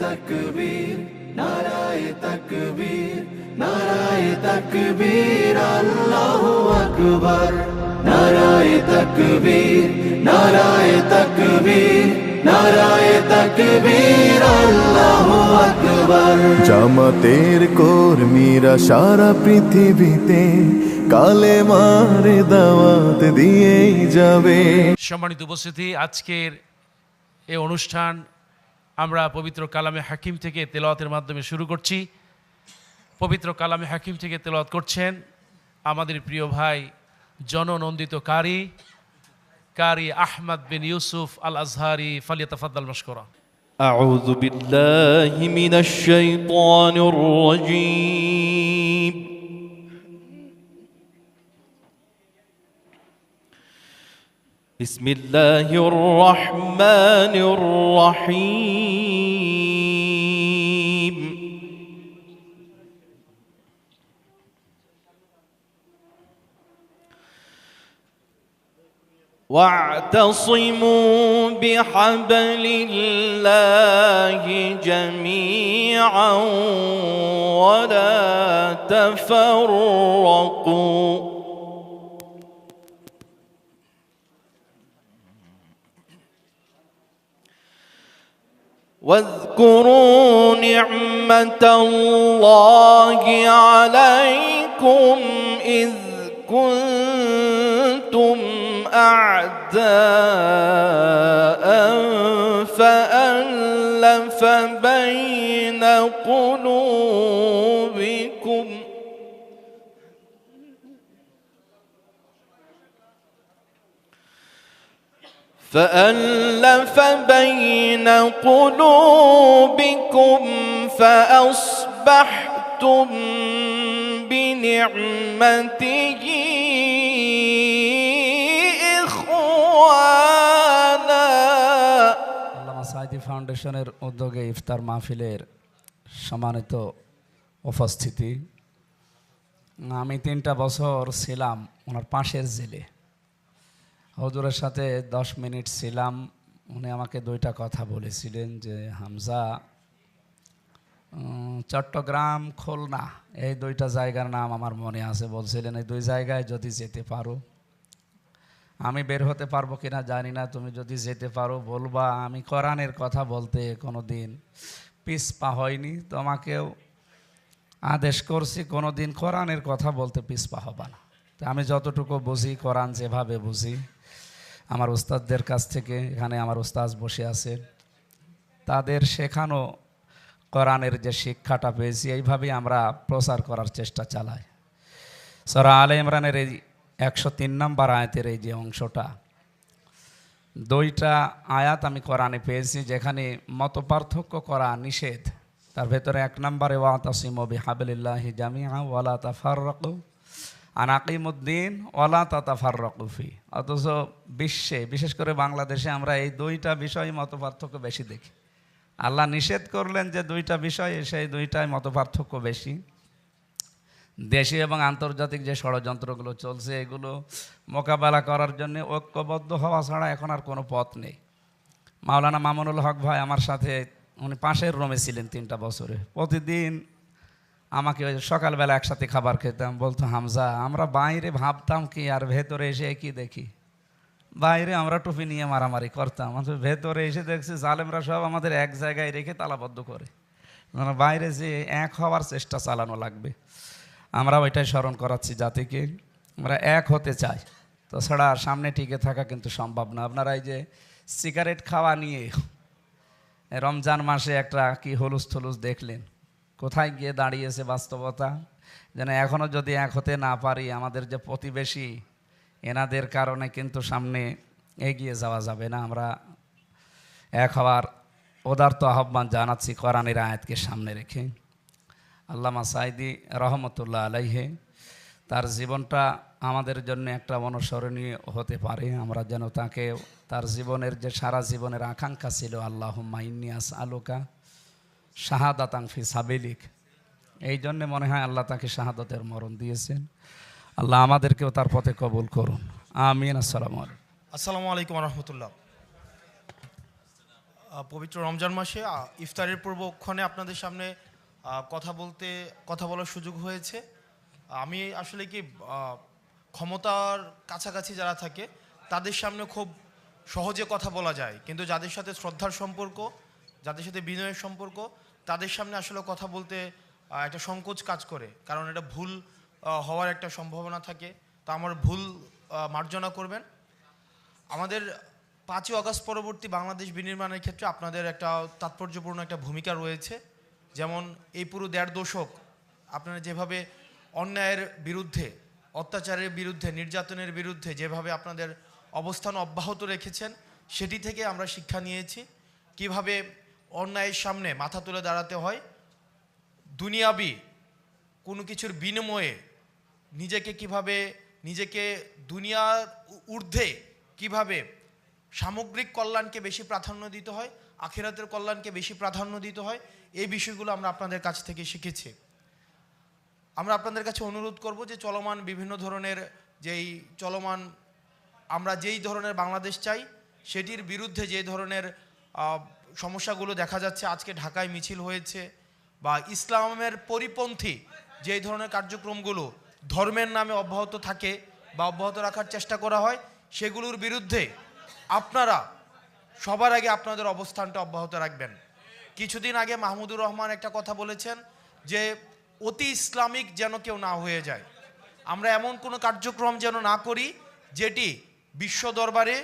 তকবীর নারায় তকবীর নারায় তকবীর আল্লাহু আকবার নারায় তকবীর নারায় তকবীর নারায় তকবীর আল্লাহু আকবার জামাতের কর্মীরা সারা পৃথিবীতে কালে মারে দাওয়াত দিয়েই যাবে। সম্মানিত উপস্থিতি আজকের এই অনুষ্ঠান আমরা পবিত্র কালামে হাকিম থেকে তেলাওয়াতের মাধ্যমে শুরু করছি পবিত্র কালামে হাকিম থেকে তেলাওয়াত করছেন আমাদের প্রিয় ভাই জননন্দিত কারি কারি আহমদ বিন ইউসুফ আল আজহারি ফালিয়া তাফাদ্দাল মশকরা أعوذ بالله من الشيطان الرجيم بسم الله الرحمن الرحيم. واعتصموا بحبل الله جميعا ولا تفرقوا. واذكروا نعمة الله عليكم إذ كنتم أعداء فألف بين قلوبكم فألف بين قلوبكم فأصبحتم بنعمته إخوانا আল্লামা সাইদি ফাউন্ডেশনের উদ্যোগে ইফতার মাহফিলের সম্মানিত উপস্থিতি আমি তিনটা বছর ছিলাম ওনার পাশের জেলে হজুরের সাথে দশ মিনিট ছিলাম উনি আমাকে দুইটা কথা বলেছিলেন যে, হামজা চট্টগ্রাম খুলনা, এই দুইটা জায়গার নাম আমার মনে আছে, বলছিলেন, এই দুই জায়গায় যদি যেতে পারো। আমি বের হতে পারব কিনা জানি না, তুমি যদি যেতে পারো, বলবা, আমি কোরআনের কথা বলতে কোনো দিন পিসপা হয়নি, তোমাকেও আদেশ করছি কোনো দিন কোরআনের কথা বলতে পিসপা হবা না। আমি যতটুকু বুঝি, কোরআন যেভাবে বুঝি আমার ওস্তাদদের কাছ থেকে, এখানে আমার উস্তাজ বসে আছে। তাদের শেখানো কোরআনের যে শিক্ষাটা পেয়েছি, এইভাবেই আমরা প্রচার করার চেষ্টা চালাই। সরা আলে ইমরানের এই একশো তিন নম্বর আয়াতের এই যে অংশটা, দুইটা আয়াত আমি কোরআনে পেয়েছি, যেখানে মত পার্থক্য করা নিষেধ। তার ভেতরে এক নম্বরে ওয়াতাসিম বিহাবিল্লাহি জামিয়া ওয়ালা তাফাররাকু। আনাকিমুদ্দিন ওয়ালা তাতাফাররাকুফি অথচ বিশ্বে, বিশেষ করে বাংলাদেশে আমরা এই দুইটা বিষয় মত পার্থক্য বেশি দেখি। আল্লাহ নিষেধ করলেন যে দুইটা বিষয়, সেই দুইটাই মত পার্থক্য বেশি। দেশি এবং আন্তর্জাতিক যে ষড়যন্ত্রগুলো চলছে, এগুলো মোকাবেলা করার জন্য ঐক্যবদ্ধ হওয়া ছাড়া এখন আর কোনো পথ নেই। মাওলানা মামুনুল হক ভাই আমার সাথে, উনি পাশের রুমে ছিলেন তিনটা বছরে। প্রতিদিন আমাকে ওই সকালবেলা একসাথে খাবার খেতাম। বলতো, হামজা, আমরা বাইরে ভাবতাম কি, আর ভেতরে এসে কি দেখি? বাইরে আমরা টুপি নিয়ে মারামারি করতাম। ভেতরে এসে দেখছি জালেমরা সব আমাদের এক জায়গায় রেখে তালাবদ্ধ করে। মানে বাইরে যে এক হওয়ার চেষ্টা চালানো লাগবে। আমরা ওইটাই স্মরণ করাচ্ছি জাতিকে। আমরা এক হতে চাই। তাছাড়া সামনে টিকে থাকা কিন্তু সম্ভব না। আপনারা এই যে সিগারেট খাওয়া নিয়ে রমজান মাসে একটা কি হলুস থলুস দেখলেন? কোথায় গিয়ে দাঁড়িয়েছে বাস্তবতা? যেন এখনও যদি এক হতে না পারি, আমাদের যে প্রতিবেশী, এনাদের কারণে কিন্তু সামনে এগিয়ে যাওয়া যাবে না। আমরা এক হওয়ার উদার্ত আহ্বান জানাচ্ছি কোরআনের আয়াতকে সামনে রেখে। আল্লামা সাইদি রহমতুল্লাহ আলাইহে, তার জীবনটা আমাদের জন্য একটা অনুসরণীয় হতে পারে। আমরা যেন তাকে, তার জীবনের যে সারা জীবনের আকাঙ্ক্ষা ছিল আল্লাহ মাইনিয়াস আলোকা শাহাদাতাং ফি সাবিলিক। এই জন্যে মনে হয় আল্লাহ তাকে শাহাদতের মরণ দিয়েছেন। আল্লাহ আমাদেরকেও তার পথে কবুল করুন। আমিন, আসসালাম আসসালামু আলাইকুম রহমতুল্লাহ। পবিত্র রমজান মাসে ইফতারের পূর্বক্ষণে আপনাদের সামনে কথা বলতে, কথা বলার সুযোগ হয়েছে। আমি আসলে কি ক্ষমতার কাছাকাছি যারা থাকে, তাদের সামনে খুব সহজে কথা বলা যায়। কিন্তু যাদের সাথে শ্রদ্ধার সম্পর্ক, যাদের সাথে বিনয়ের সম্পর্ক তাদের সামনে আসলে কথা বলতে একটা সংকোচ কাজ করে। কারণ এটা ভুল হওয়ার একটা সম্ভাবনা থাকে। তা আমার ভুল মার্জনা করবেন। আমাদের পাঁচই অগস্ট পরবর্তী বাংলাদেশ বিনির্মাণের ক্ষেত্রে আপনাদের একটা তাৎপর্যপূর্ণ একটা ভূমিকা রয়েছে। যেমন এই পুরো দেড় দশক আপনারা যেভাবে অন্যায়ের বিরুদ্ধে, অত্যাচারের বিরুদ্ধে, নির্যাতনের বিরুদ্ধে যেভাবে আপনাদের অবস্থান অব্যাহত রেখেছেন, সেটি থেকে আমরা শিক্ষা নিয়েছি। কীভাবে অন্যায়ের সামনে মাথা তুলে দাঁড়াতে হয়। দুনিয়াবি কোনো কিছুর বিনিময়ে নিজেকে কীভাবে, নিজেকে দুনিয়ার ঊর্ধ্বে কীভাবে সামগ্রিক কল্যাণকে বেশি প্রাধান্য দিতে হয়, আখেরাতের কল্যাণকে বেশি প্রাধান্য দিতে হয়, এই বিষয়গুলো আমরা আপনাদের কাছ থেকে শিখেছি। আমরা আপনাদের কাছে অনুরোধ করব যে চলমান বিভিন্ন ধরনের যেই চলমান, আমরা যেই ধরনের বাংলাদেশ চাই, সেটির বিরুদ্ধে যে ধরনের সমস্যাগুলো দেখা যাচ্ছে। আজকে ঢাকায় মিছিল হয়েছে বা ইসলামের পরিপন্থী যেই ধরনের কার্যক্রমগুলো ধর্মের নামে অব্যাহত থাকে বা অব্যাহত রাখার চেষ্টা করা হয়, সেগুলোর বিরুদ্ধে আপনারা সবার আগে আপনাদের অবস্থানটা অব্যাহত রাখবেন। কিছুদিন আগে মাহমুদুর রহমান একটা কথা বলেছেন যে অতি ইসলামিক যেন কেউ না হয়ে যায়। আমরা এমন কোনো কার্যক্রম যেন না করি যেটি বিশ্ব দরবারে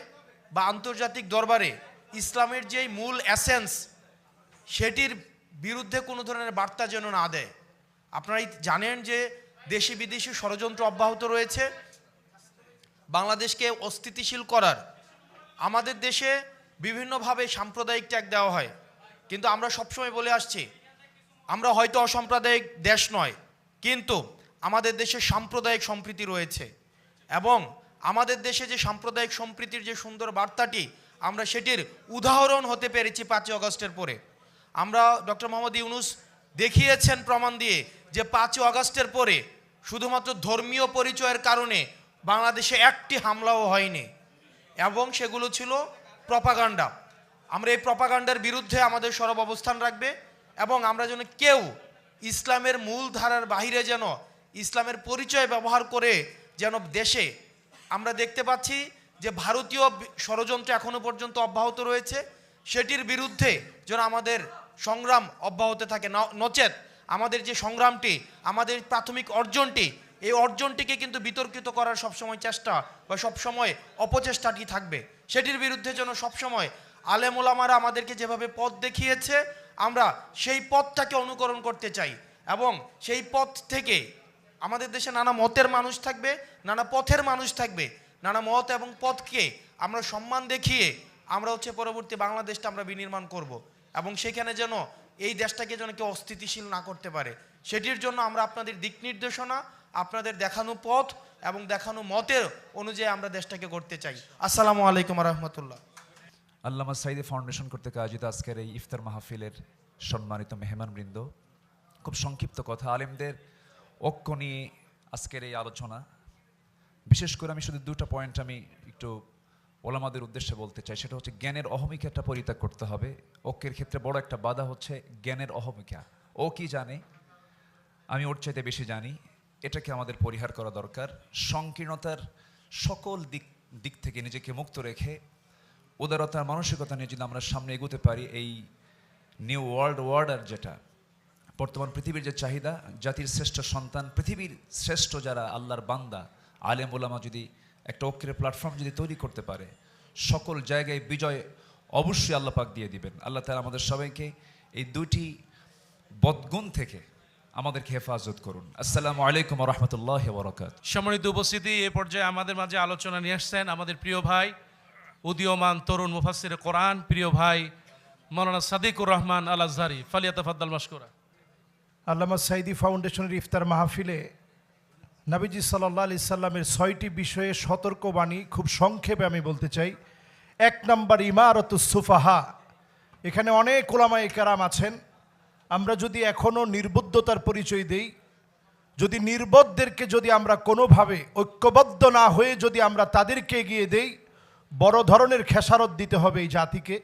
বা আন্তর্জাতিক দরবারে ইসলামের যেই মূল অ্যাসেন্স সেটির বিরুদ্ধে কোনো ধরনের বার্তা যেন না দেয়। আপনারা জানেন যে দেশি বিদেশি ষড়যন্ত্র অব্যাহত রয়েছে। বাংলাদেশকে অস্থিতিশীল করার আমাদের দেশে বিভিন্নভাবে সাম্প্রদায়িক ট্যাগ দেওয়া হয়। কিন্তু আমরা সবসময় বলে আসছি, আমরা হয়তো অসাম্প্রদায়িক দেশ নয়, কিন্তু আমাদের দেশে সাম্প্রদায়িক সম্প্রীতি রয়েছে। এবং আমাদের দেশে যে সাম্প্রদায়িক সম্প্রীতির যে সুন্দর বার্তাটি আমরা সেটির উদাহরণ হতে পেরেছি পাঁচই অগস্টের পরে। আমরা ডক্টর মোহাম্মদ ইউনুস দেখিয়েছেন প্রমাণ দিয়ে যে পাঁচই অগস্টের পরে শুধুমাত্র ধর্মীয় পরিচয়ের কারণে বাংলাদেশে একটি হামলাও হয়নি এবং সেগুলো ছিল প্রপাগান্ডা। আমরা এই প্রপাগান্ডার বিরুদ্ধে আমাদের সরব অবস্থান রাখবে এবং আমরা যেন কেউ ইসলামের মূল ধারার বাহিরে যেন ইসলামের পরিচয় ব্যবহার করে যেন দেশে আমরা দেখতে পাচ্ছি যে ভারতীয় ষড়যন্ত্র এখনও পর্যন্ত অব্যাহত রয়েছে, সেটির বিরুদ্ধে যেন আমাদের সংগ্রাম অব্যাহত থাকে। নচেত আমাদের যে সংগ্রামটি, আমাদের প্রাথমিক অর্জনটি, এই অর্জনটিকে কিন্তু বিতর্কিত করার সবসময় চেষ্টা বা সবসময় অপচেষ্টাটি থাকবে। সেটির বিরুদ্ধে যেন সবসময় আলেমোলামারা আমাদেরকে যেভাবে পথ দেখিয়েছে, আমরা সেই পথটাকে অনুকরণ করতে চাই এবং সেই পথ থেকে আমাদের দেশে নানা মতের মানুষ থাকবে, নানা পথের মানুষ থাকবে। নানা মত এবং পথকে আমরা সম্মান দেখিয়ে আমরা হচ্ছে পরবর্তী বাংলাদেশটা আমরা বিনির্মাণ করব। এবং সেখানে যেন এই দেশটাকে যেন কেউ অস্থিতিশীল না করতে পারে। সেটির জন্য আমরা আপনাদের দিক নির্দেশনা, আপনাদের দেখানো পথ এবং দেখানো মতের অনুযায়ী আমরা দেশটাকে করতে চাই। আসসালামু আলাইকুম রহমতুল্লাহ। আল্লামা সাইদি ফাউন্ডেশন করতে আয়োজিত আজকের এই ইফতার মাহফিলের সম্মানিত মেহমানবৃন্দ, খুব সংক্ষিপ্ত কথা, আলেমদের ঐক্য নিয়ে আজকের এই আলোচনা। বিশেষ করে আমি শুধু দুটো পয়েন্ট আমি একটু ওলামাদের উদ্দেশ্যে বলতে চাই। সেটা হচ্ছে জ্ঞানের অহমিকাটা পরিত্যাগ করতে হবে। ঐক্যের ক্ষেত্রে বড় একটা বাধা হচ্ছে জ্ঞানের অহমিকা। ও কি জানে? আমি ওর চাইতে বেশি জানি। এটাকে আমাদের পরিহার করা দরকার। সংকীর্ণতার সকল দিক দিক থেকে নিজেকে মুক্ত রেখে উদারতার মানসিকতা নিয়ে যদি আমরা সামনে এগোতে পারি, এই নিউ ওয়ার্ল্ড ওয়ার্ডার যেটা, বর্তমান পৃথিবীর যে চাহিদা, জাতির শ্রেষ্ঠ সন্তান, পৃথিবীর শ্রেষ্ঠ যারা আল্লাহর বান্দা আলেম ওলামা যদি একটা ঐক্যের প্ল্যাটফর্ম যদি তৈরি করতে পারে সকল জায়গায় বিজয় অবশ্যই আল্লাহ পাক দিয়ে দিবেন। আল্লাহ তালা আমাদের সবাইকে এই দুটি বদগুণ থেকে আমাদেরকে হেফাজত করুন। আসসালামু আলাইকুম রহমতুল্লাহ বরকাত সম্মানিত উপস্থিতি এ পর্যায়ে আমাদের মাঝে আলোচনা নিয়ে আসছেন আমাদের প্রিয় ভাই উদীয়মান তরুণ মুফাসির কোরআন প্রিয় ভাই মৌলানা সাদিকুর রহমান আল আজহারি ফালিয়া তাফাদ্দাল মাসকুরা আল্লামা সাইদি ফাউন্ডেশনের ইফতার মাহফিলে নাবিজি সাল্লাহ আলি সাল্লামের ছয়টি বিষয়ে সতর্কবাণী খুব সংক্ষেপে আমি বলতে চাই। এক নম্বর ইমারত সুফাহা। এখানে অনেক ওলামায়ে কেরাম আছেন। আমরা যদি এখনও নির্বুদ্ধতার পরিচয় দেই, যদি নির্বোধদেরকে যদি আমরা কোনোভাবে ঐক্যবদ্ধ না হয়ে যদি আমরা তাদেরকে এগিয়ে দেই, বড় ধরনের খেসারত দিতে হবে এই জাতিকে।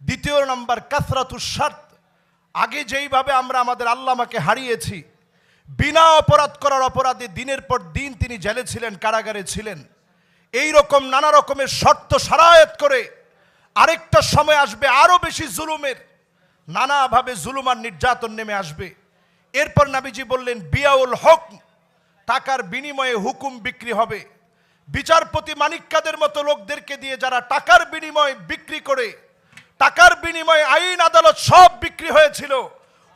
দ্বিতীয় নম্বর কাসরাতুর স্বার্থ আগে যেইভাবে আমরা আমাদের আল্লামাকে হারিয়েছি বিনা অপরাধ করার অপরাধে দিনের পর দিন তিনি জেলে ছিলেন, কারাগারে ছিলেন। এই রকম নানা রকমের শর্ত সারায়ত করে আরেকটা সময় আসবে আরও বেশি জুলুমের। নানাভাবে জুলুম আর নির্যাতন নেমে আসবে। এরপর নাবিজি বললেন, বিয়াউল হক, টাকার বিনিময়ে হুকুম বিক্রি হবে। বিচারপতি মানিক্কাদের মতো লোকদেরকে দিয়ে যারা টাকার বিনিময়ে বিক্রি করে, টাকার বিনিময়ে আইন আদালত সব বিক্রি হয়েছিল,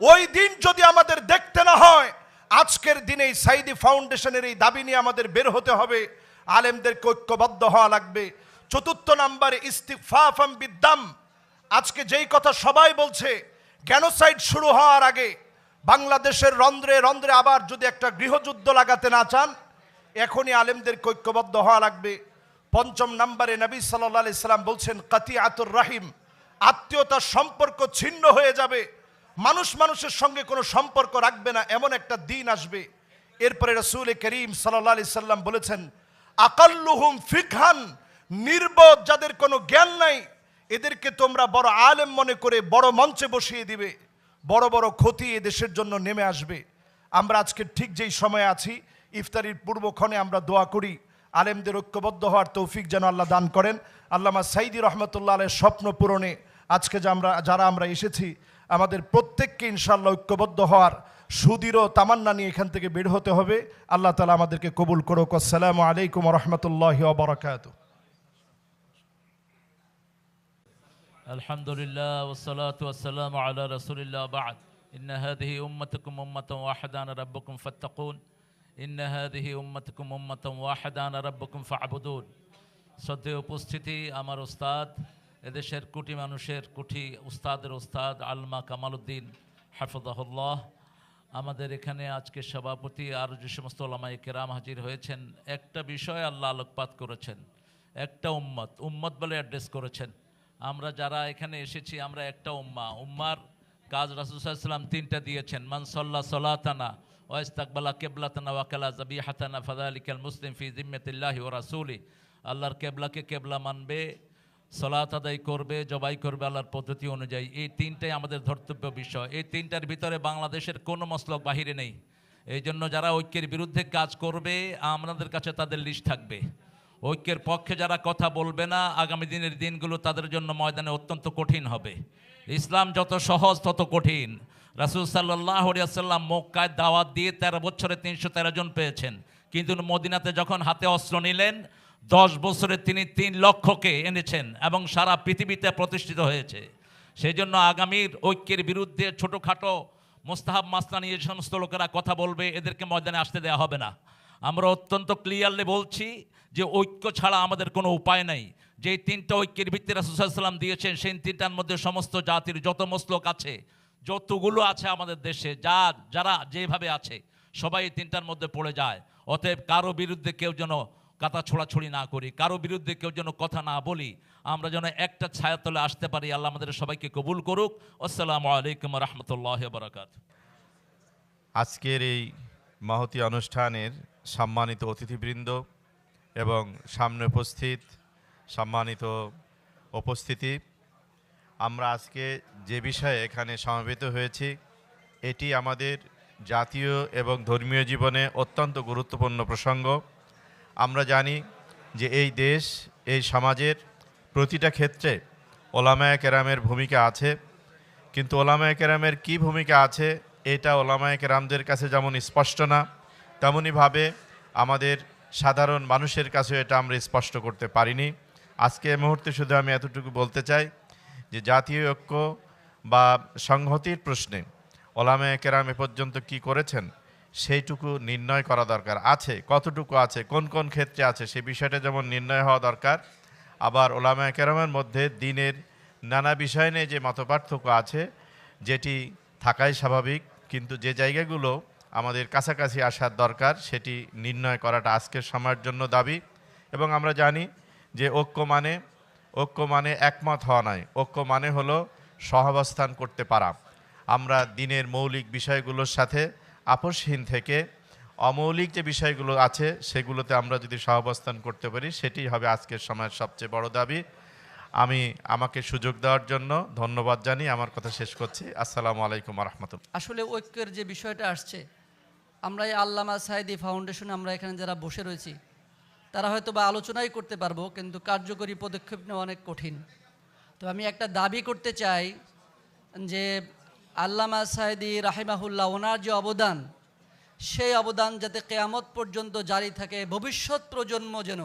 ওই দিন যদি আমাদের দেখতে না হয় আজকের দিনে সাইদি ফাউন্ডেশনের এই দাবি নিয়ে আমাদের বের হতে হবে। আলেমদেরকে ঐক্যবদ্ধ হওয়া লাগবে। চতুর্থ নাম্বারে ইস্তিফাফাম বিদ্যাম আজকে যেই কথা সবাই বলছে গ্যানোসাইড শুরু হওয়ার আগে বাংলাদেশের রন্ধ্রে রন্ধ্রে আবার যদি একটা গৃহযুদ্ধ লাগাতে না চান, এখনই আলেমদের ঐক্যবদ্ধ হওয়া লাগবে। পঞ্চম নাম্বারে নবী সাল্লাহ সাল্লাম বলছেন কাতি আতুর রাহিম। আত্মীয়তার সম্পর্ক ছিন্ন হয়ে যাবে। মানুষ মানুষের সঙ্গে কোনো সম্পর্ক রাখবে না, এমন একটা দিন আসবে। এরপরে রসুল করিম সাল্লাহ আলি সাল্লাম বলেছেন, আকাল্লুহুম ফিকহান, নির্বোধ যাদের কোনো জ্ঞান নাই, এদেরকে তোমরা বড় আলেম মনে করে বড় মঞ্চে বসিয়ে দিবে। বড় বড় ক্ষতি এ দেশের জন্য নেমে আসবে। আমরা আজকে ঠিক যেই সময়ে আছি, ইফতারির পূর্বক্ষণে আমরা দোয়া করি, আলেমদের ঐক্যবদ্ধ হওয়ার তৌফিক যেন আল্লাহ দান করেন। আল্লামা সাইদি রহমতুল্লাহ আলের স্বপ্ন পূরণে আজকে যে আমরা, যারা আমরা এসেছি আমাদের প্রত্যেককে ইনশাল্লাহ ঐক্যবদ্ধ হওয়ার সুদৃঢ় তামান্না নিয়ে এখান থেকে বের হতে হবে আল্লাহ তালা আমাদেরকে কবুল করুক আসসালামু আলাইকুম রহমতুল্লাহ বরকাত الحمد لله والصلاة والسلام على رسول الله بعد إن هذه أمتكم أمة واحدة أنا ربكم فاتقون إن هذه أمتكم أمة واحدة أنا ربكم فاعبدون শ্রদ্ধেয় উপস্থিতি আমার ওস্তাদ এদেশের কোটি মানুষের, কোটি উস্তাদের ওস্তাদ আলমা কামালউদ্দিন হাফিজাহুল্লাহ। আমাদের এখানে আজকে সভাপতি আর যে সমস্ত ওলামাই কেরাম হাজির হয়েছেন, একটা বিষয় আল্লাহ আলোকপাত করেছেন, একটা উম্মত উম্মত বলে অ্যাড্রেস করেছেন। আমরা যারা এখানে এসেছি, আমরা একটা উম্মা। উম্মার কাজ রাসুসাল্লাম তিনটা দিয়েছেন মানসল্লা সলাতানা ওয়াইস্তাকবালা কেবলাতানা ওয়াকালা জাবি হাতানা ফাদালিকাল মুসলিম ফি জিম্মতিল্লাহি ও রাসুলি আল্লাহর কেবলাকে কেবলা মানবে সলাত আদায় করবে, জবাই করবে আল্লাহর পদ্ধতি অনুযায়ী। এই তিনটাই আমাদের ধর্তব্য বিষয়। এই তিনটার ভিতরে বাংলাদেশের কোনো মসলক বাহিরে নেই। এই জন্য যারা ঐক্যের বিরুদ্ধে কাজ করবে, আমাদের কাছে তাদের লিস্ট থাকবে। ঐক্যের পক্ষে যারা কথা বলবে না, আগামী দিনের দিনগুলো তাদের জন্য ময়দানে অত্যন্ত কঠিন হবে। ইসলাম যত সহজ, তত কঠিন। রাসুল সাল্লাহ সাল্লাম মক্কায় দাওয়াত দিয়ে তেরো বছরে তিনশো তেরো জন পেয়েছেন। কিন্তু মদিনাতে যখন হাতে অস্ত্র নিলেন দশ বছরে তিনি তিন লক্ষকে এনেছেন এবং সারা পৃথিবীতে প্রতিষ্ঠিত হয়েছে। সেই জন্য আগামীর ঐক্যের বিরুদ্ধে ছোটোখাটো মোস্তাহাব মাস্তা নিয়ে যে সমস্ত লোকেরা কথা বলবে, এদেরকে ময়দানে আসতে দেওয়া হবে না। আমরা অত্যন্ত ক্লিয়ারলি বলছি যে ঐক্য ছাড়া আমাদের কোনো উপায় নাই। যে তিনটা ঐক্যের ভিত্তিতে রাসুসাল্লাম দিয়েছেন, সেই তিনটার মধ্যে সমস্ত জাতির যত মসলক আছে, যতগুলো আছে আমাদের দেশে, যা, যারা যেভাবে আছে, সবাই তিনটার মধ্যে পড়ে যায়। অতএব কারও বিরুদ্ধে কেউ যেন কাতা ছোড়াছড়ি না করি, কারও বিরুদ্ধে কেউ যেন কথা না বলি, আমরা যেন একটা ছায়াতলে আসতে পারি, আল্লাহ আমাদের সবাইকে কবুল করুক। আসসালামু আলাইকুম রহমতুল্লাহ বারাকাত। আজকের এই মহতি অনুষ্ঠানের সম্মানিত অতিথিবৃন্দ এবং সামনে উপস্থিত সম্মানিত উপস্থিতি, আমরা আজকে যে বিষয়ে এখানে সমবেত হয়েছি, এটি আমাদের জাতীয় এবং ধর্মীয় জীবনে অত্যন্ত গুরুত্বপূর্ণ প্রসঙ্গ। আমরা জানি যে এই দেশ, এই সমাজের প্রতিটা ক্ষেত্রে ওলামায়া কেরামের ভূমিকা আছে। কিন্তু ওলামায়া কেরামের কী ভূমিকা আছে, এটা ওলামায়া কেরামদের কাছে যেমন স্পষ্ট না, তেমনইভাবে আমাদের সাধারণ মানুষের কাছে এটা আমরা স্পষ্ট করতে পারিনি। আজকে এই মুহূর্তে শুধু আমি এতটুকু বলতে চাই যে জাতীয় ঐক্য বা সংহতির প্রশ্নে ওলামায়া কেরাম এ পর্যন্ত কি করেছেন সেইটুকু নির্ণয় করা দরকার। আছে, কতটুকু আছে, কোন কোন ক্ষেত্রে আছে, সে বিষয়টা যেমন নির্ণয় হওয়া দরকার। আবার ওলামায়া কেরামের মধ্যে দিনের নানা বিষয় নিয়ে যে মতপার্থক্য আছে, যেটি থাকাই স্বাভাবিক, কিন্তু যে জায়গাগুলো আমাদের কাছাকাছি আসার দরকার, সেটি নির্ণয় করাটা আজকের সময়ের জন্য দাবি। এবং আমরা জানি যে ঐক্য মানে ঐক্য মানে একমত হওয়া নয়। ঐক্য মানে হলো সহাবস্থান করতে পারা। আমরা দিনের মৌলিক বিষয়গুলোর সাথে আপোষহীন থেকে অমৌলিক যে বিষয়গুলো আছে, সেগুলোতে আমরা যদি সহাবস্থান করতে পারি, সেটি হবে আজকের সময়ের সবচেয়ে বড় দাবি। আমি আমাকে সুযোগ দেওয়ার জন্য ধন্যবাদ জানিয়ে আমার কথা শেষ করছি। আসসালামু আলাইকুম রহমতুল্লাহ আসলে ঐক্যের যে বিষয়টা আসছে, আমরা এই আল্লামা সাইদি ফাউন্ডেশনে আমরা এখানে যারা বসে রয়েছি, তারা হয়তো বা আলোচনাই করতে পারব, কিন্তু কার্যকরী পদক্ষেপ নেওয়া অনেক কঠিন। তো আমি একটা দাবি করতে চাই যে আল্লামা সাইদি রাহিমাহুল্লাহ, ওনার যে অবদান, সেই অবদান যাতে কেয়ামত পর্যন্ত জারি থাকে, ভবিষ্যৎ প্রজন্ম যেন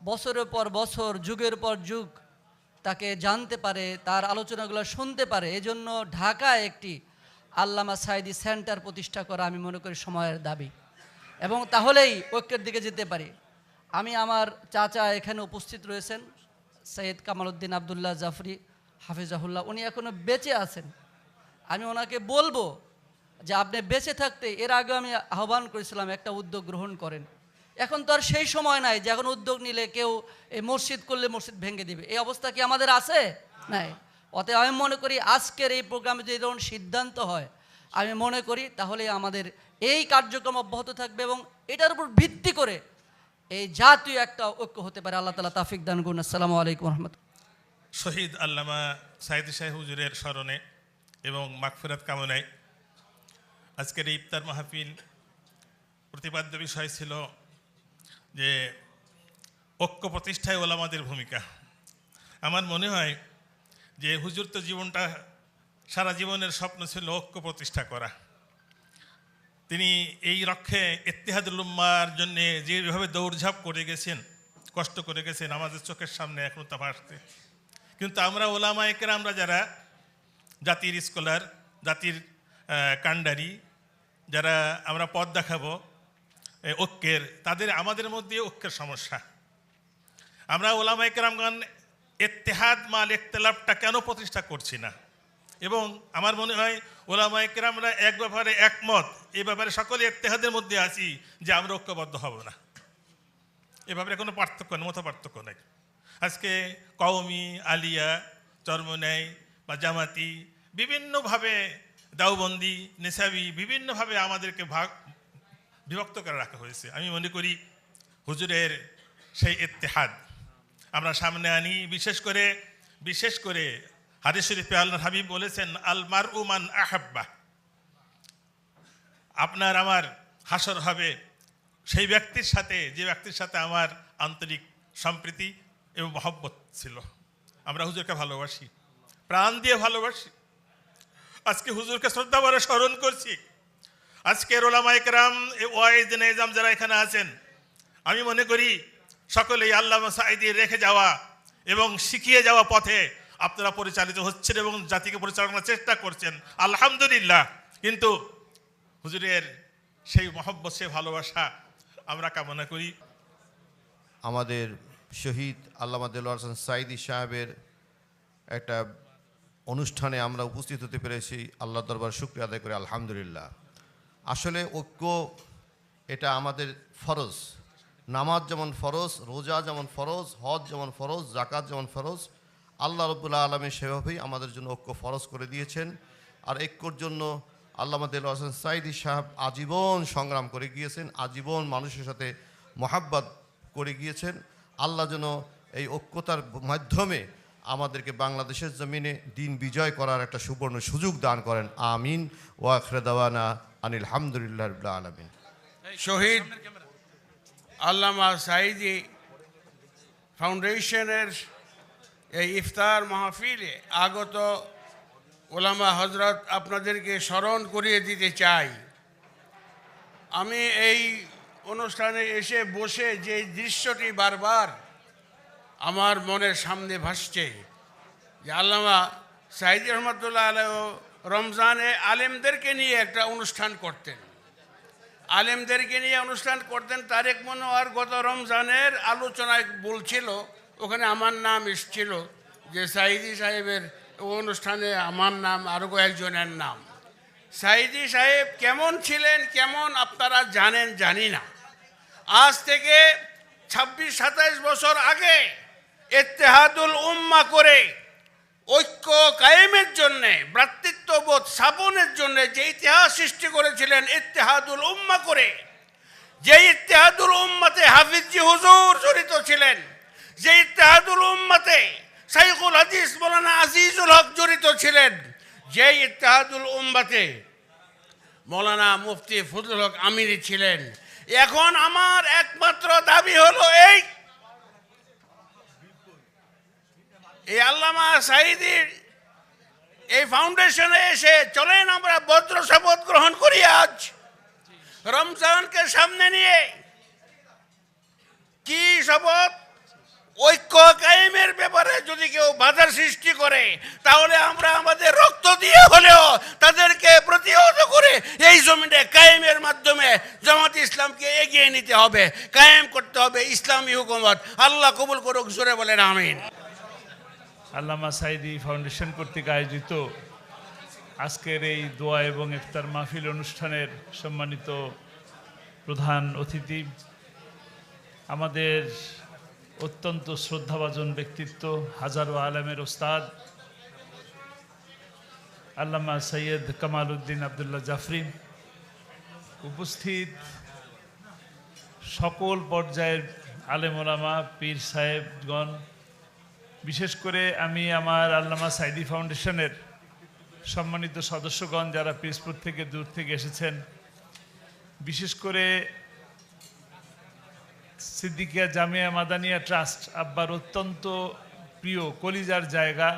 বছরের পর বছর, যুগের পর যুগ তাকে জানতে পারে, তার আলোচনাগুলো শুনতে পারে, এজন্য ঢাকায় একটি আল্লামা সাইদি সেন্টার প্রতিষ্ঠা করা আমি মনে করি সময়ের দাবি। এবং তাহলেই ঐক্যের দিকে যেতে পারি। আমি আমার চাচা এখানে উপস্থিত রয়েছেন, সৈয়দ কামালউদ্দিন আবদুল্লাহ জাফরি হাফিজাহুল্লাহ, উনি এখনও বেঁচে আছেন। আমি ওনাকে বলব যে আপনি বেঁচে থাকতে, এর আগে আমি আহ্বান করেছিলাম একটা উদ্যোগ গ্রহণ করেন। এখন তো আর সেই সময় নাই যে এখন উদ্যোগ নিলে কেউ এই মসজিদ করলে মসজিদ ভেঙে দিবে। এই অবস্থা কি আমাদের আছে? নাই। অতএব আমি মনে করি আজকের এই প্রোগ্রামে যদি ধরুন সিদ্ধান্ত হয়, আমি মনে করি তাহলে আমাদের এই কার্যক্রম অব্যাহত থাকবে এবং এটার উপর ভিত্তি করে এই জাতীয় একটা ঐক্য হতে পারে। আল্লাহ তালা তাফিক দান করুন। আসসালামু আলাইকুম রহমত শহীদ আল্লামা সাইদি শাহ হুজুরের স্মরণে এবং মাগফিরাত কামনায় আজকের এই ইফতার মাহফিল প্রতিপাদ্য বিষয় ছিল যে ঐক্য প্রতিষ্ঠায় ওলামাদের ভূমিকা। আমার মনে হয় যে হুজুর তো জীবনটা, সারা জীবনের স্বপ্ন ছিল ঐক্য প্রতিষ্ঠা করা। তিনি এই রক্ষে ইত্তেহাদুল উম্মার জন্যে যেভাবে দৌড়ঝাঁপ করে গেছেন, কষ্ট করে গেছেন, আমাদের চোখের সামনে এখন তা ভাসতে কিন্তু আমরা ওলামা একের আমরা যারা জাতির স্কলার, জাতির কাণ্ডারি, যারা আমরা পথ দেখাবো ঐক্যের, তাদের আমাদের মধ্যে ঐক্যের সমস্যা। আমরা ওলামা একরামগণ এত্তেহাদ মাল ইখতলাফটা কেন প্রতিষ্ঠা করছি না? এবং আমার মনে হয় ওলামা একরামরা এক ব্যাপারে একমত, এ ব্যাপারে সকলে এত্তেহাদের মধ্যে আছি যে আমরা ঐক্যবদ্ধ হব না। এ ব্যাপারে কোনো পার্থক্য নেই মতো পার্থক্য নেই। আজকে কওমি, আলিয়া চর্মন্যায় বা জামাতি বিভিন্নভাবে দাউবন্দি নেশাবি, বিভিন্নভাবে আমাদেরকে ভাগ, বিভক্ত করে রাখা হয়েছে। আমি মনে করি হুজুরের সেই ইত্তেহাদ। আমরা সামনে আনি, বিশেষ করে বিশেষ করে হাদিস শরীফে আল্লাহ হাবিব বলেছেন, আল মার উমান আহাব্বা। আপনার আমার হাসর হবে সেই ব্যক্তির সাথে, যে ব্যক্তির সাথে আমার আন্তরিক সম্প্রীতি এবং মহব্বত ছিল। আমরা হুজুরকে ভালোবাসি। প্রাণ দিয়ে ভালোবাসি। আজকে হুজুরকে শ্রদ্ধা ভরে স্মরণ করছি। আজকে রোলামাইকরাম ওয়াইদ নেজাম যারা এখানে আছেন, আমি মনে করি সকলেই আল্লাহ সাইদি রেখে যাওয়া এবং শিখিয়ে যাওয়া পথে আপনারা পরিচালিত হচ্ছেন এবং জাতিকে পরিচালনার চেষ্টা করছেন। আলহামদুলিল্লাহ। কিন্তু হুজুরের সেই মহব্বত, সেই ভালোবাসা আমরা কামনা করি। আমাদের শহীদ আল্লামা দেলোয়ার সাইদি সাহেবের একটা অনুষ্ঠানে আমরা উপস্থিত হতে পেরেছি। আল্লাহ দরবার শুক্রিয়া আদায় করে, আলহামদুলিল্লাহ। আসলে ঐক্য, এটা আমাদের ফরজ। নামাজ যেমন ফরজ, রোজা যেমন ফরজ, হজ যেমন ফরজ জাকাত যেমন ফরজ, আল্লাহ রবুল্লাহ আলমী সেভাবেই আমাদের জন্য ঐক্য ফরজ করে দিয়েছেন। আর ঐক্যর জন্য আল্লাহ হোসেন সাইদি সাহেব আজীবন সংগ্রাম করে গিয়েছেন, আজীবন মানুষের সাথে মহাব্বত করে গিয়েছেন। আল্লাহ যেন এই ঐক্যতার মাধ্যমে আমাদেরকে বাংলাদেশের জমিনে দিন বিজয় করার একটা সুবর্ণ সুযোগ দান করেন। আমিন। ওয়াখরেদাওয়ানা আনিল হামদুলিল্লাহ আলমিন। শহীদ আল্লামা সাইদি ফাউন্ডেশনের এই ইফতার মাহফিলে আগত ওলামা হজরত আপনাদেরকে স্মরণ করিয়ে দিতে চাই। আমি এই অনুষ্ঠানে এসে বসে যে দৃশ্যটি বারবার আমার মনের সামনে ভাসছে যে আল্লামা সাইদ রহমতুল্লাহ আলহ রমজানে আলেমদেরকে নিয়ে একটা অনুষ্ঠান করতেন। আলেমদেরকে নিয়ে অনুষ্ঠান করতেন, তারেক মনোয়ার গত রমজানের আলোচনায় বলছিল, ওখানে আমার নাম এসছিল যে সাইদি সাহেবের অনুষ্ঠানে আমার নাম আরও কয়েকজনের নাম। সাইদি সাহেব কেমন ছিলেন, কেমন আপনারা জানেন জানি না। আজ থেকে ছাব্বিশ সাতাইশ বছর আগে এত্তেহাদুল উম্মা করে ঐক্য কায়েমের জন্যে, ভ্রাতৃত্ববোধ স্থাপনের জন্যে যে ইতিহাস সৃষ্টি করেছিলেন ইত্তেহাদুল উম্মা করে, যে ইত্তেহাদুল উম্মাতে হাফিজি হুজুর জড়িত ছিলেন, যে ইত্তেহাদুল উম্মাতে সাইকুল হাদিস মৌলানা আজিজুল হক জড়িত ছিলেন যেই ইত্তেহাদুল উম্মাতে মৌলানা মুফতি ফজলুল হক আমিরি ছিলেন। এখন আমার একমাত্র দাবি হলো এই এই আল্লামা সাইদির এই ফাউন্ডেশনে এসে চলেন আমরা বজ্র শপথ গ্রহণ করি আজ। রমজানকে সামনে নিয়ে কি শপথ? ঐক্য কায়েমের ব্যাপারে যদি কেউ বাধার সৃষ্টি করে, তাহলে আমরা আমাদের রক্ত দিয়ে হলেও তাদেরকে প্রতিহত করে এই জমিনে কায়েমের মাধ্যমে জামাত ইসলামকে এগিয়ে নিতে হবে, কায়েম করতে হবে ইসলামী হুকুমত। আল্লাহ কবুল করুক, জোরে বলেন আমিন। আল্লামা সাইদি ফাউন্ডেশন কর্তৃক আয়োজিত আজকের এই দোয়া এবং ইফতার মাহফিল অনুষ্ঠানের সম্মানিত প্রধান অতিথি, আমাদের অত্যন্ত শ্রদ্ধাভাজন ব্যক্তিত্ব, হাজারো আলমের ওস্তাদ, আল্লামা সৈয়দ কামাল উদ্দিন আবদুল্লাহ জাফরি উপস্থিত সকল পর্যায়ের আলেম ওলামা পীর সাহেবগণ বিশেষ করে আমি আমার আল্লামা সাইদি ফাউন্ডেশনের সম্মানিত সদস্যগণ যারা পিসপুর থেকে দূর থেকে এসেছেন, বিশেষ করে সিদ্দিকিয়া জামিয়া মাদানিয়া ট্রাস্ট আব্বার অত্যন্ত প্রিয় কলিজার জায়গা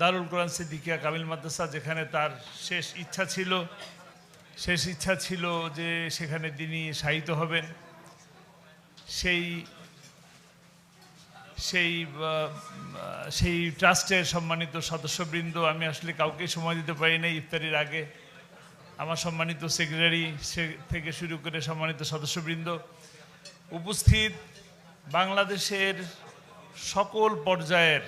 দারুল কোরআন সিদ্দিকিয়া কামিল মাদ্রাসা, যেখানে তার শেষ ইচ্ছা ছিল। শেষ ইচ্ছা ছিল যে সেখানে তিনি শায়িত হবেন। সেই সেই সেই ট্রাস্টের সম্মানিত সদস্যবৃন্দ, আমি আসলে কাউকে সময় দিতে পারি না ইফতারির আগে। আমার সম্মানিত সেক্রেটারি সে থেকে শুরু করে সম্মানিত সদস্যবৃন্দ। উপস্থিত বাংলাদেশের সকল পর্যায়ের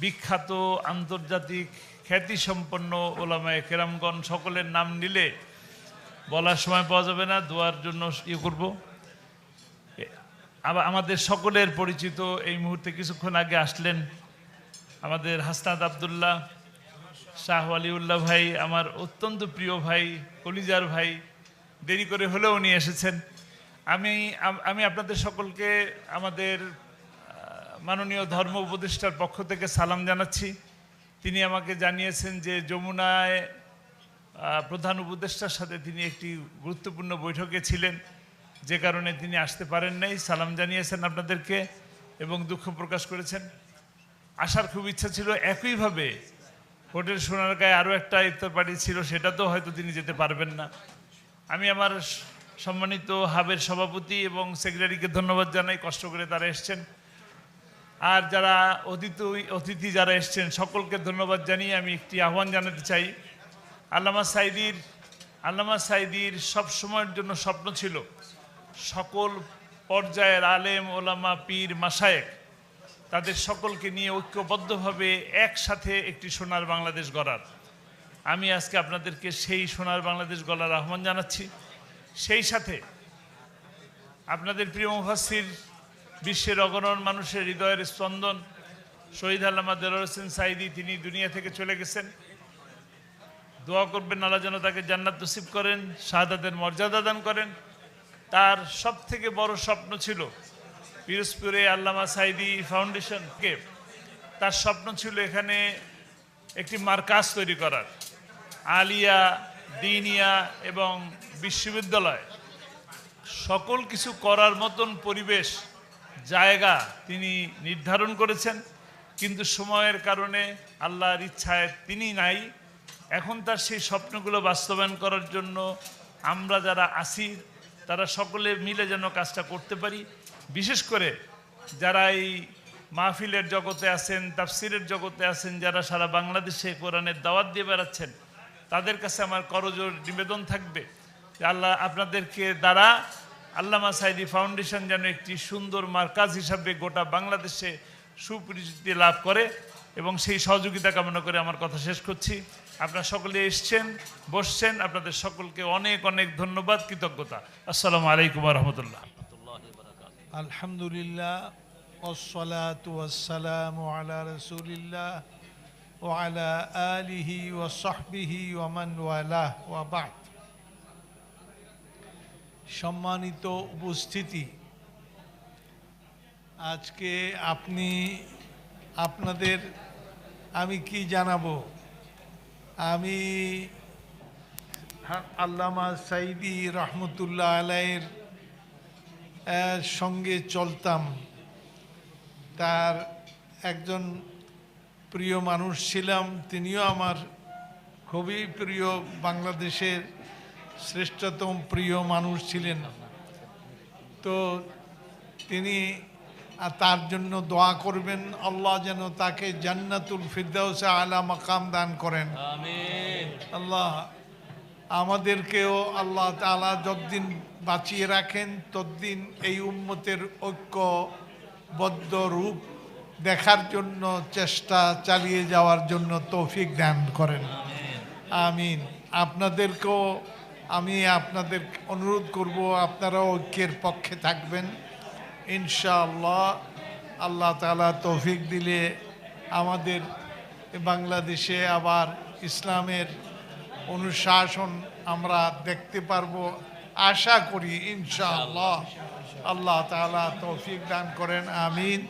বিখ্যাত আন্তর্জাতিক খ্যাতিসম্পন্ন ওলামায় কেরামগণ, সকলের নাম নিলে বলার সময় পাওয়া যাবে না, দোয়ার জন্য ইয়ে করব। আবার আমাদের সকলের পরিচিত এই মুহূর্তে কিছুক্ষণ আগে আসলেন আমাদের হাসনাত আবদুল্লাহ, শাহ আলিউল্লাহ ভাই, আমার অত্যন্ত প্রিয় ভাই, কলিজার ভাই। দেরি করে হলেও উনি এসেছেন। আমি আমি আপনাদের সকলকে আমাদের মাননীয় ধর্ম উপদেষ্টার পক্ষ থেকে সালাম জানাচ্ছি। তিনি আমাকে জানিয়েছেন যে যমুনায় প্রধান উপদেষ্টার সাথে তিনি একটি গুরুত্বপূর্ণ বৈঠকে ছিলেন। যে কারণে তিনি আসতে পারেন নাই, সালাম জানিয়েছেন আপনাদেরকে এবং দুঃখ প্রকাশ করেছেন। আসার খুব ইচ্ছা ছিল একইভাবে হোটেল সোনারগাঁয়ে আরও একটা ইফতার পার্টি ছিল সেটাতেও হয়তো তিনি যেতে পারবেন না। আমি আমার সম্মানিত হাবের সভাপতি এবং সেক্রেটারিকে ধন্যবাদ জানাই, কষ্ট করে তারা এসছেন। আর যারা অতিথি অতিথি যারা এসছেন, সকলকে ধন্যবাদ জানিয়ে আমি একটি আহ্বান জানাতে চাই। আল্লামা সাইদির আল্লামা সাইদির সব সময়ের জন্য স্বপ্ন ছিল সকল পর্যায়ের আলেম, ওলামা, পীর মাসায়েক তাদের সকলকে নিয়ে ঐক্যবদ্ধভাবে একসাথে একটি সোনার বাংলাদেশ গড়ার। আমি আজকে আপনাদেরকে সেই সোনার বাংলাদেশ গড়ার আহ্বান জানাচ্ছি। সেই সাথে আপনাদের প্রিয় মুফাসির বিশ্বের অগণন মানুষের হৃদয়ের স্পন্দন, শহীদ আল্লামা দেলোয়ার হোসেন সাইদি তিনি দুনিয়া থেকে চলে গেছেন। দোয়া করবেন, আল্লাহ যেন তাকে জান্নাত নসিব করেন, শাহাদাতের মর্যাদা দান করেন। তার সব থেকে বড় স্বপ্ন ছিল পিরোজপুরে আল্লামা সাইদি ফাউন্ডেশনকে। তার স্বপ্ন ছিল এখানে একটি মার্কাজ তৈরি করার, আলিয়া, দিনিয়া এবং বিশ্ববিদ্যালয়। সকল কিছু করার মতন পরিবেশ, জায়গা তিনি নির্ধারণ করেছেন, কিন্তু সময়ের কারণে আল্লাহর ইচ্ছায় তিনি নাই। এখন তার সেই স্বপ্নগুলো বাস্তবায়ন করার জন্য আমরা যারা আসি তারা সকলে মিলে যেন কাজটা করতে পারি। বিশেষ করে যারা এই মাহফিলের জগতে আছেন, তাফসিরের জগতে আছেন, যারা সারা বাংলাদেশে কোরআনের দাওয়াত দিয়ে বেড়াচ্ছেন, তাদের কাছে আমার করজোর নিবেদন থাকবে আল্লাহ আপনাদেরকে দ্বারা আল্লামা সাইদি ফাউন্ডেশন যেন একটি সুন্দর মার্কাজ হিসাবে গোটা বাংলাদেশে সুপরিচিতি লাভ করে এবং সেই সহযোগিতা কামনা করে আমার কথা শেষ করছি। আপনারা সকলে এসছেন, বসছেন, আপনাদের সকলকে অনেক অনেক ধন্যবাদ, কৃতজ্ঞতা। আসসালামু আলাইকুম রহমতুল্লাহ। আলহামদুলিল্লাহ ও আলা আলিহি সম্মানিত উপস্থিতি, আজকে আপনি, আপনাদের আমি কি জানাব? আমি আল্লামা সাইদি রহমতুল্লাহ আলাইয়ের সঙ্গে চলতাম। তার একজন প্রিয় মানুষ ছিলাম, তিনিও আমার খুবই প্রিয় বাংলাদেশের শ্রেষ্ঠতম প্রিয় মানুষ ছিলেন। তো তিনি আর তার জন্য দোয়া করবেন আল্লাহ যেন তাকে জান্নাতুল ফিরদাউসে আলা মাকাম দান করেন। আল্লাহ আমাদেরকেও আল্লাহ তাআলা যতদিন বাঁচিয়ে রাখেন ততদিন এই উম্মতের ঐক্যবদ্ধ রূপ দেখার জন্য চেষ্টা চালিয়ে যাওয়ার জন্য তৌফিক দান করেন। আমিন। আপনাদেরকেও আমি আপনাদের অনুরোধ করব আপনারা ঐক্যের পক্ষে থাকবেন। ইনশাআল্লাহ আল্লাহ তালা তৌফিক দিলে আমাদের বাংলাদেশে আবার ইসলামের অনুশাসন আমরা দেখতে পারব, আশা করি ইনশাআল্লাহ। আল্লাহ তালা তৌফিক দান করেন, আমিন।